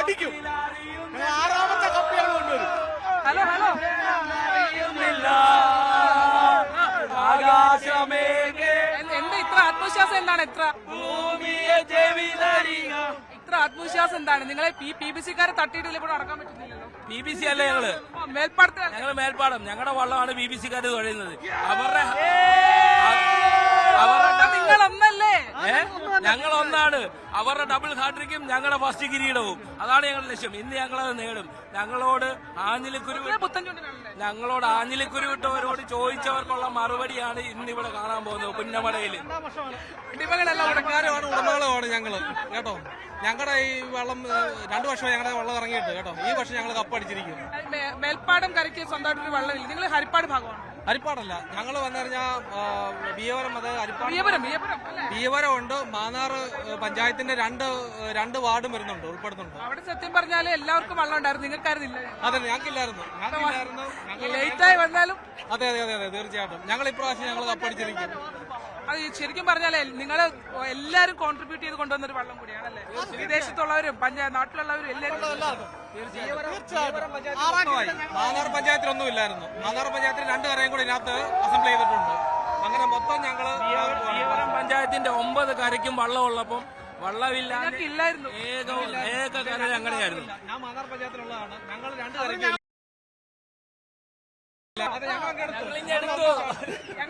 അടിക്കും. ആറാമത്തെ കപ്പ് ഞങ്ങൾ കൊണ്ടുവരും ഹലോ. ഹലോ ആകാശമേ എന്ത്- ഇത്ര ആത്മവിശ്വാസം എന്താണ്? എത്ര ഇത്ര ആത്മവിശ്വാസം എന്താണ്? നിങ്ങളെ പി പി ബി സിക്കാരെ തട്ടിയിട്ടില്ല ഇവിടെ നടക്കാൻ പറ്റുന്നില്ലല്ലോ. ബി ബി സി അല്ലേ ഞങ്ങൾ? ആ, മേൽപ്പാടത്തിൽ ഞങ്ങൾ മേൽപ്പാടം. ഞങ്ങളുടെ വള്ളമാണ് ബി ബി സിക്കാർ തുഴയുന്നത്. അവരുടെ ഞങ്ങൾ ഒന്നാണ് അവരുടെ ഡബിൾ ഹാട്രിക്കും ഞങ്ങളുടെ ഫസ്റ്റ് കിരീടവും. അതാണ് ഞങ്ങളുടെ ലക്ഷ്യം. ഇന്ന് ഞങ്ങളത് നേടും. ഞങ്ങളോട് ആഞ്ഞിലിക്കുരു ഞങ്ങളോട് ആഞ്ഞിലിക്കുരു വിട്ടവരോട് ചോദിച്ചവർക്കുള്ള മറുപടിയാണ് ഇന്ന് ഇവിടെ കാണാൻ പോകുന്നത് പുന്നമടയിൽ അടിമകളെല്ലാം ഉടമകളുമാണ് ഞങ്ങൾ. കേട്ടോ? ഞങ്ങളുടെ ഈ വെള്ളം രണ്ടു വർഷമായി ഞങ്ങളുടെ വെള്ളം ഇറങ്ങിയിട്ട് കേട്ടോ? ഈ വർഷം ഞങ്ങൾ കപ്പടിച്ചിരിക്കും മേൽപ്പാടം കരയ്ക്ക് സ്വന്തമായിട്ടൊരു വെള്ളമില്ല. നിങ്ങൾ ഹരിപ്പാട് ഭാഗമാണ്. ഹരിപ്പാടല്ല ഞങ്ങൾ വന്നു കഴിഞ്ഞാൽ ബിയവരം അത് ബിയവരം ഉണ്ട് മാന്നാർ പഞ്ചായത്തിന്റെ രണ്ട് രണ്ട് വാർഡും വരുന്നുണ്ട് ഉൾപ്പെടുന്നുണ്ട്. അവിടെ സത്യം പറഞ്ഞാൽ എല്ലാവർക്കും വെള്ളം ഉണ്ടായിരുന്നു. നിങ്ങൾക്കായിരുന്നില്ല അതെ ഞങ്ങൾക്കില്ലായിരുന്നു. ഞങ്ങൾക്കില്ലായിരുന്നു. ഞങ്ങൾ ലേറ്റായി വന്നാലും. അതെ അതെ അതെ അതെ തീർച്ചയായിട്ടും. ഞങ്ങൾ ഇപ്രാവശ്യം ഞങ്ങൾ കപ്പടിച്ചിരിക്കും അത് ശരിക്കും പറഞ്ഞാലേ നിങ്ങൾ എല്ലാരും കോൺട്രിബ്യൂട്ട് ചെയ്ത് കൊണ്ടുവന്നൊരു വെള്ളം കൂടിയാണല്ലേ? വിദേശത്തുള്ളവരും പഞ്ചായത്ത് നാട്ടിലുള്ളവരും എല്ലാവരും മാന്നാർ പഞ്ചായത്തിൽ ഒന്നും ഇല്ലായിരുന്നു മാന്നാർ പഞ്ചായത്തിൽ രണ്ട് കരയും കൂടി ഇതിനകത്ത് അസംബ്ലി ചെയ്തിട്ടുണ്ട് അങ്ങനെ മൊത്തം ഞങ്ങൾ പഞ്ചായത്തിന്റെ ഒമ്പത് കരയ്ക്കും വള്ളമുള്ളപ്പം വള്ളമില്ല ഏക ഏക കര ഞങ്ങളുടെയായിരുന്നു ഞാൻ മാന്നാർ പഞ്ചായത്തിലുള്ളതാണ് ഞങ്ങൾ രണ്ട് കരയ്ക്ക് ഞങ്ങൾ